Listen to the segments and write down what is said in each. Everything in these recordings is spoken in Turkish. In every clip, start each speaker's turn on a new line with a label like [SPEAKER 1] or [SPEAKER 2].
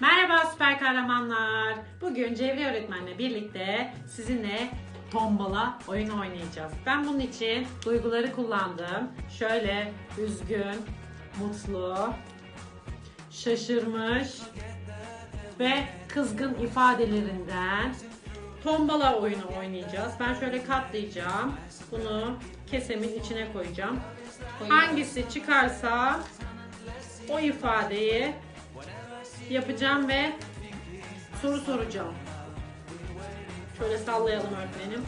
[SPEAKER 1] Merhaba süper kahramanlar. Bugün Cevri öğretmenle birlikte sizinle tombala oyunu oynayacağız. Ben bunun için duyguları kullandım. Şöyle üzgün, mutlu, şaşırmış ve kızgın ifadelerinden tombala oyunu oynayacağız. Ben şöyle katlayacağım. Bunu kesemin içine koyacağım. Hangisi çıkarsa o ifadeyi yapacağım ve soru soracağım. Şöyle sallayalım öğretmenim.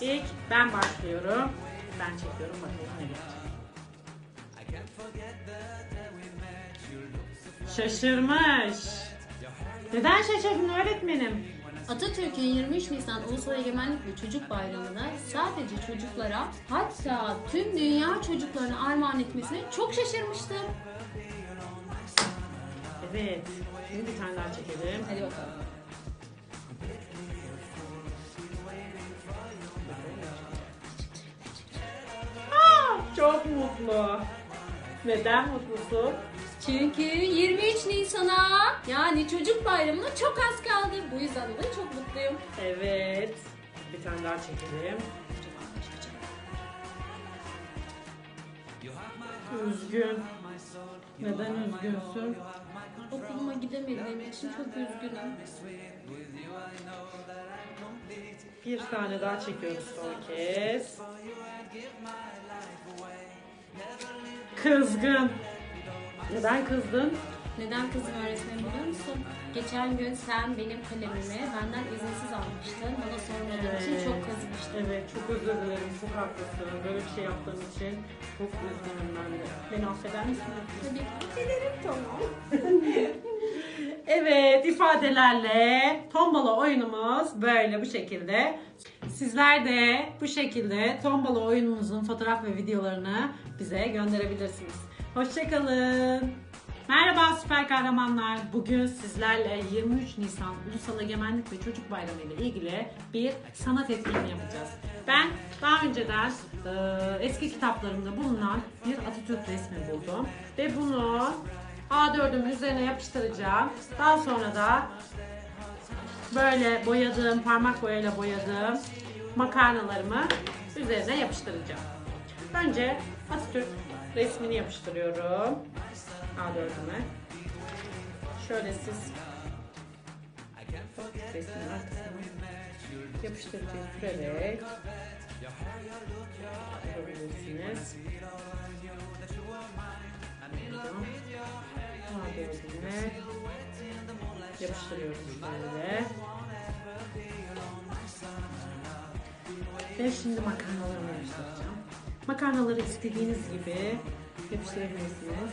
[SPEAKER 1] İlk ben başlıyorum. Ben çekiyorum bakalım ne gelecek. Şaşırmış. Neden şaşırdın öğretmenim?
[SPEAKER 2] Atatürk'ün 23 Nisan Ulusal Egemenlik ve Çocuk Bayramı'na sadece çocuklara hatta tüm dünya çocuklarına armağan etmesine çok şaşırmıştım.
[SPEAKER 1] Evet. Şimdi bir tane daha çekelim.
[SPEAKER 2] Hadi bakalım.
[SPEAKER 1] Aa, çok mutlu. Neden mutlusun?
[SPEAKER 2] Çünkü 23 Nisan'a yani Çocuk Bayramı'na çok az kaldı. Bu yüzden de çok mutluyum.
[SPEAKER 1] Evet. Bir tane daha çekelim. Üzgün. Neden üzgünsün?
[SPEAKER 2] Okuluma gidemediğim için çok üzgünüm.
[SPEAKER 1] Bir tane daha çekiyoruz son kez. Kızgın. Neden kızdın?
[SPEAKER 2] Neden kızım öğretmenim biliyor musun? Geçen gün sen benim kalemimi benden izinsiz almıştın. Bana sormadığın için çok kızmıştım.
[SPEAKER 1] Evet, çok özür dilerim. Çok haklısın. Böyle bir şey yaptığım için çok üzgünüm ben de. Beni affeder misin?
[SPEAKER 2] Tabii ki ederim tamam.
[SPEAKER 1] Evet, ifadelerle tombala oyunumuz böyle bu şekilde. Sizler de bu şekilde tombala oyunumuzun fotoğraf ve videolarını bize gönderebilirsiniz. Hoşçakalın. Merhaba süper kahramanlar. Bugün sizlerle 23 Nisan Ulusal Egemenlik ve Çocuk Bayramı ile ilgili bir sanat etkinliği yapacağız. Ben daha önceden e, eski kitaplarımda bulunan bir Atatürk resmi buldum ve bunu A4'ün üzerine yapıştıracağım. Daha sonra da böyle boyadığım, parmak boyayla boyadığım makarnalarımı üzerine yapıştıracağım. Önce Atatürk resmini yapıştırıyorum. A4'üme. Şöyle siz resmin arkasına yapıştırıcıyı sürerek yapabilirsiniz. A4'üme yapıştırıyorum şöyle. Ve şimdi makarnalarımı yapıştıracağım. Makarnaları istediğiniz gibi yapıştırabilirsiniz.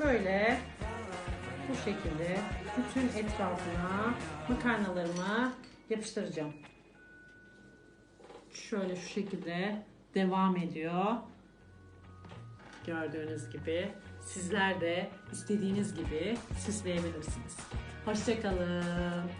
[SPEAKER 1] Böyle bu şekilde bütün etrafına makarnalarımı yapıştıracağım. Şöyle şu şekilde devam ediyor. Gördüğünüz gibi sizler de istediğiniz gibi süsleyebilirsiniz. Hoşçakalın.